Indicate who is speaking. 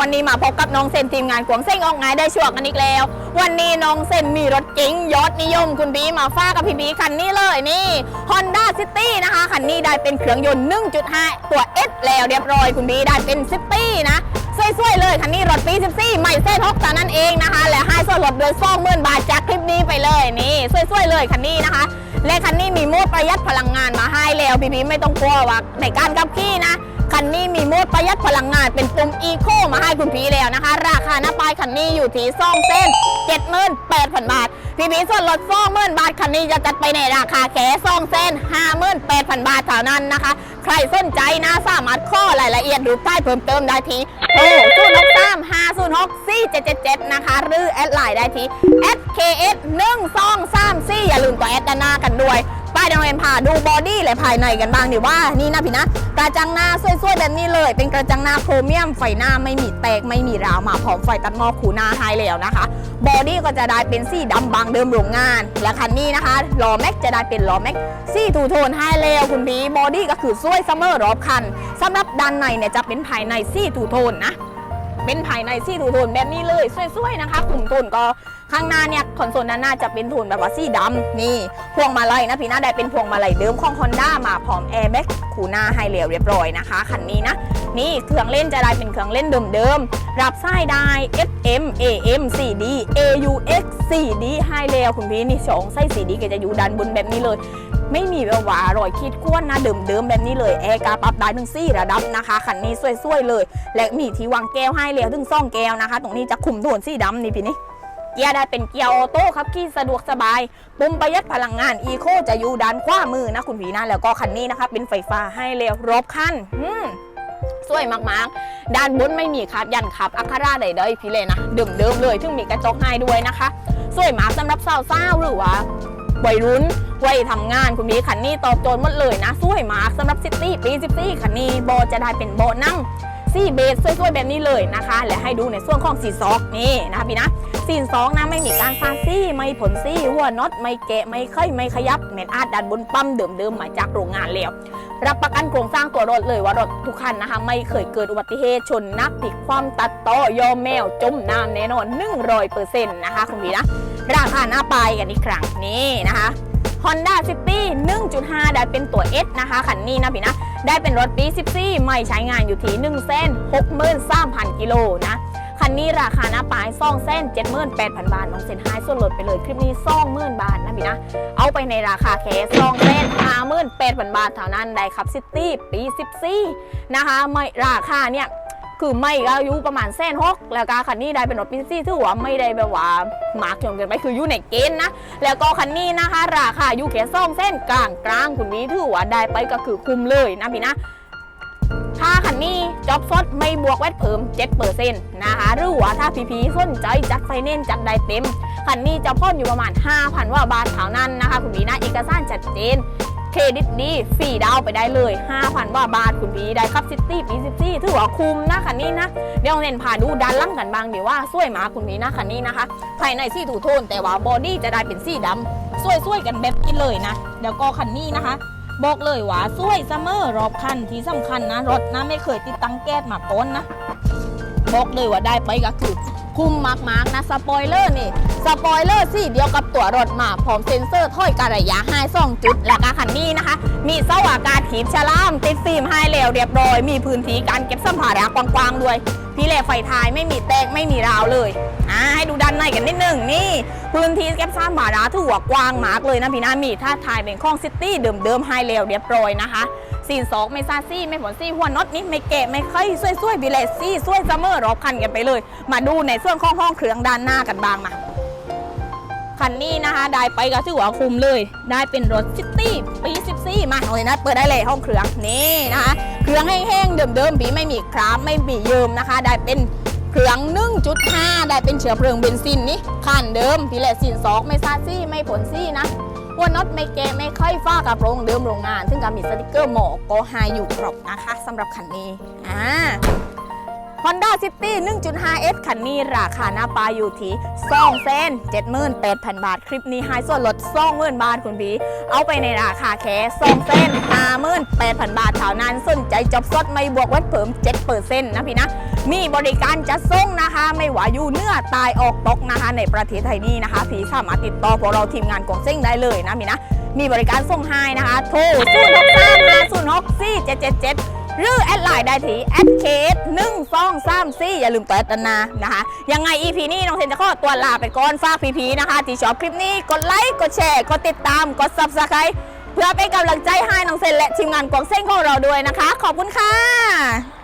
Speaker 1: วันนี้มาพบกับน้องเซนทีมงานกวงเส้งออกงานได้ช่วกันอีกแล้ว วันนี้น้องเซนมีรถเก๋งยอดนิยมคุณบีมาฟ้ากับพี่บีคันนี้เลยนี่ Honda City นะคะคันนี้ได้เป็นเครื่องยนต์ 1.5 ตัว S แล้วเรียบร้อยคุณบีได้เป็น City นะสวยๆเลยคันนี้รถปี 14 ใหม่เส้นฮอกตานั่นเองนะคะ และให้ส่วนลดโดยซ่องหมื่นบาทจากคลิปนี้ไปเลยนี่สวยๆเลยคันนี้นะคะ และคันนี้มีโหมดประหยัดพลังงานมาให้แล้วพี่บีไม่ต้องกลัวว่าในการขับขี่นะ คันนี้มีโหมดประหยัดพลังงานเป็นปุ่มอีโคมาให้คุณพีแล้วนะคะ ราคาหน้าป้ายคันนี้อยู่ที่ซ่องเส้น78,000บาท พี่พีส่วนลดซ่องหมื่นบาทคันนี้จะจัดไปในราคาแค่ซ่องเส้น58,000บาทเท่านั้นนะคะ ใครสนใจนะสามารถข้อรายละเอียดหรือใต้เพิ่มเติมได้ที่โทร0 6 3 5 0 6 4 7 7 7นะคะ หรือแอดไลน์ได้ที่ @ks 1 2 3 4อย่าลืมตัวแอดด้านหน้ากันด้วย ป้ายดาวเอ็นพาดูบอดี้และภายในกันบ้างดีว่านี่นะพี่นะ กระจังหน้าสวยๆแบบนี้เลย เป็นกระจังหน้าโครเมียมไฟหน้าไม่มีแตกไม่มีราวมาพร้อมไฟตัดหมอกคูหน้าให้แล้วนะคะ บอดี้ก็จะได้เป็นสีดำบางเดิมโรงงาน และคันนี้นะคะล้อแม็กจะได้เป็นล้อแม็กสีทูโทนให้แล้วคุณพี่บอดี้ก็คือสวยซัมเมอร์รอบคันสำหรับด้านในเนี่ยจะเป็นภายในสีทูโทนนะ เป็นภายในสีทูโทนแบบนี้เลยสวยๆนะคะกลุ่มโทนก็ข้างหน้าเนี่ยคอนโซลด้านหน้าจะเป็นโทนแบบว่าสีดำนี่พวงมาลัยนะพี่หนะได้เป็นพวงมาลัยเดิมของ Honda มาพร้อมแอร์แบ็กคูหน้าให้เรียบเรียบร้อยนะคะคันนี้นะนี่เครื่องเล่นจะได้เป็นเครื่องเล่นเดิมๆรับสายได้ FM AM CD AUX CD ให้แล้วคุณพี่นี่สองไส้ CD ก็จะอยู่ด้านบนแบบนี้เลย ไม่มีแบบว่ารอยขีดข่วนนะเดิมๆแบบนี้เลยแอร์กาปรับได้ถึงสี่ระดับนะคะคันนี้สวยๆเลย และมีที่วางแก้วให้แล้วถึงซ่องแก้วนะคะ ตรงนี้จะคุมโทนสีดำนี่พี่นี่เกียร์ได้เป็นเกียร์ออโต้ครับขี่สะดวกสบายปุ่มประหยัดพลังงานอีโคจะอยู่ด้านขวามือนะคุณผีนะแล้วก็คันนี้นะคะเป็นไฟฟ้าให้แล้วรบคันอืมสวยมากๆ ด้านบนไม่มีครับยันครับอัคราใดๆพี่เลยนะเดิมๆเลยถึงมีกระจกให้ด้วยนะคะ สวยมากสำหรับสาวๆหรือว่า วัยรุ่นวัยทำงานคุณพี่คันนี้ตอบโจทย์หมดเลยนะสวยมากสำหรับซิตี้ปีซิตี้คันนี้โบจะได้เป็นโบนั่งซี่เบสสวยๆแบบนี้เลยนะคะ และให้ดูในส่วนของสีซอกนี่นะคะพี่นะสีซอกนะไม่มีการซาซี่ไม่ผลซี่หัวน็อตไม่แกะไม่เคยไม่ขยับเม็ดอาดดันบนปั๊มเดิมๆมาจากโรงงานแล้วรับประกันโครงสร้างตัวรถเลยว่ารถทุกคันนะคะ ไม่เคยเกิดอุบัติเหตุชนนักพลิกความตัดต่อยอมแมวจมน้ำแน่นอน100%นะคะคุณพี่นะ ราคาหน้าไปกันอีกครั้งนี่นะคะ Honda City 1.5 ได้เป็นตัว S นะคะคันนี้นะพี่นะ ได้เป็นรถปี 14 ไม่ใช้งานอยู่ที่1เส้น63,000 กิโลนะ คันนี้ราคาหน้าปลาย2เส้น 78,000 บาท น้องเซ็นให้ส่วนลดไปเลยคลิปนี้20,000บาทนะพี่นะ เอาไปในราคาแค่2เส้น58,000 บาทเท่านั้นได้ครับซิตี้ปี 14 นะคะไม่ราคาเนี่ย คือไม่ก็อายุประมาณแสนหกแล้วก็คันนี้ได้เป็นรถปีซี่ถือว่าไม่ได้แบบว่ามาร์กจนเกินไปคืออยู่ในเกณฑ์นะ แล้วก็คันนี้นะคะ ราคาอยู่แค่ซ่องเส้นกลางกลางคุณนี้ถือว่าได้ไปก็คือคุ้มเลยนะพี่นะถ้าคันนี้จอบสดไม่บวกแวดเพิ่ม7%นต์นะคะหรือว่าถ้าพีพีสนใจจัดไฟแนนซ์จัดได้เต็มคันนี้จะพ่นอยู่ประมาณ 5,000 ว่าบาทเท่านั้นนะคะ คุณพีนะเอกสารชัดเจน เครดิตดีฟรีดาวไปได้เลย 5,000ว่าบาทคุณพีได้ครับซิตี้ปีซิตี้ถือว่าคุ้มนะคันนี้นะ เดี๋ยวเน้นพาดูด้านล่างกันบ้างดีว่าสวยมาคุณพีนะคันนี้นะคะ ภายในสีถูโทน แต่ว่าบอดี้จะได้เป็นสีดำสวยๆกันแบบนี้เลยนะเดี๋ยวก็คันนี้นะคะบอกเลยว่าสวยซัมเมอร์รอบคันที่สำคัญนะ รถนะไม่เคยติดตั้งแก๊สมาก่อนนะ บอกเลยว่าได้ไปก็คือ คุ้มมากๆนะสปอยเลอร์นี่สปอยเลอร์สีเดียวกับตัวรถมาพร้อมเซ็นเซอร์ถ้อยกระยะห้สองจุดและก็คันนี้นะคะ มีเสาอากาศขีบฉลามติดฟิล์มให้แล้วเรียบร้อย มีพื้นที่การเก็บสัมภาระกว้างๆด้วย พี่เล่ไฟท้ายไม่มีแตกไม่มีราวเลยอ่าให้ดูด้านในกันนิดหนึงนี่พื้นที่เก็บสัมภาระถือว่ากว้างมากเลยนะพี่นามีถ้าถ่ายเป็นข้องซิตี้เดิมๆให้แล้วเรียบร้อยนะคะ ซีนสองไม่ซาซี่ไม่ผลซี่หัวน็อตนี่ไม่แกะไม่ค่อยสวยๆบิเลสซี่สวยซัมเมอร์รอบคันกันไปเลย มาดูในส่วนของห้องเครื่องด้านหน้ากันบ้างมาคันนี้นะคะได้ไปก็ถือว่าคุ้มเลย ได้เป็นรถซิตี้ปี14มาเลยนะเปิดได้เลยห้องเครื่องนี่นะคะเครื่องแห้งๆเดิมๆปีไม่มีคราบไม่มีเยิมนะคะ ได้เป็น เครื่อง1.5 ได้เป็นเชื้อเพลิงเบนซินนี่ขันเดิมพีเลสซีนสองไม่ซาซี่ไม่ผลซี่นะวัวน็อตไม่แกะไม่ค่อยฟ้ากระโปรงเดิมโรงงาน ซึ่งก็มีสติกเกอร์หมอกก็หายอยู่ครบนะคะสำหรับคันนี้อ่า Honda City 1.5S คันนี้ราคาหน้าปลาอยู่ที่2เซน78,000 บาท คลิปนี้ให้ส่วนลด20,000 บาทคุณบีเอาไปในราคาแค่2เซน58,000 บาทเท่านั้นสนใจจบสดไม่บวกวัดเพิ่ม7%นะพี่นะมีบริการจะส่งนะคะ ไม่ว่าอยู่เนื้อตายออกตกนะคะ ในประเทศไทยนี่นะคะพี่สามารถติดต่อพวกเราทีมงานกวงเซ้งได้เลยนะพี่นะมีบริการส่งให้นะคะโทร0 6 3 5 0 6 4 7 7 7 หรือแอดไลน์ได้ที่แอดเคสหนึ่งสองสามสี่อย่าลืมตัวแอดนานะคะ ยังไง EP นี้น้องเซนจะขอตัวลาไปก่อนฝากพีๆนะคะ ที่ชอบคลิปนี้กดไลค์กดแชร์กดติดตามกด subscribe เพื่อเป็นกำลังใจให้น้องเซนและทีมงานกวางเส้นของเราด้วยนะคะ ขอบคุณค่ะ